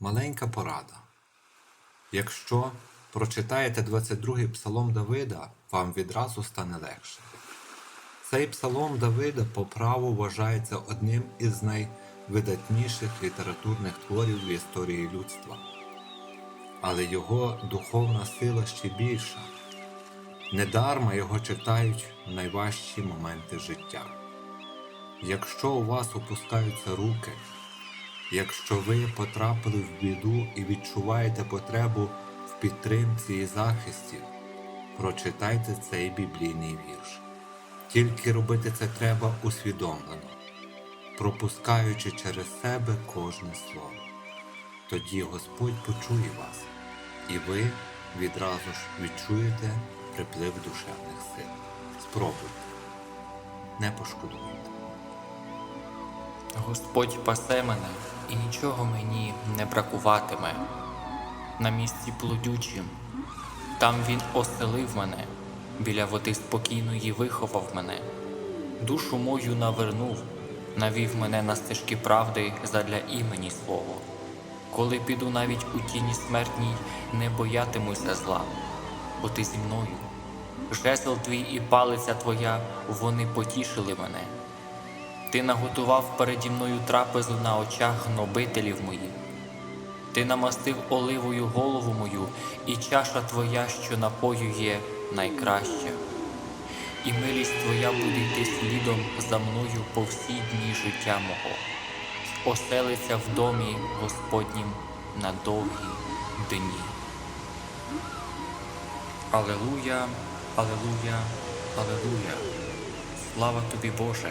Маленька порада. Якщо прочитаєте 22-й псалом Давида, вам відразу стане легше. Цей псалом Давида по праву вважається одним із найвидатніших літературних творів в історії людства. Але його духовна сила ще більша. Недарма його читають в найважчі моменти життя. Якщо у вас опускаються руки, якщо ви потрапили в біду і відчуваєте потребу в підтримці і захисті, прочитайте цей біблійний вірш. Тільки робити це треба усвідомлено, пропускаючи через себе кожне слово. Тоді Господь почує вас, і ви відразу ж відчуєте приплив душевних сил. Спробуйте, не пошкодуєте. Господь пасе мене, і нічого мені не бракуватиме. На місці плодючим, там він оселив мене, біля води спокійної виховав мене, душу мою навернув, навів мене на стежки правди задля імені свого. Коли піду навіть у тіні смертній, не боятимуся зла, бо ти зі мною. Жезл твій і палиця твоя, вони потішили мене. Ти наготував переді мною трапезу на очах гнобителів моїх. Ти намастив оливою голову мою, і чаша твоя, що напоює, найкраща. І милість твоя буде йти слідом за мною по всі дні життя мого, оселиться в домі Господнім на довгі дні. Алелуя, Алелуя, Алелуя. Слава тобі, Боже.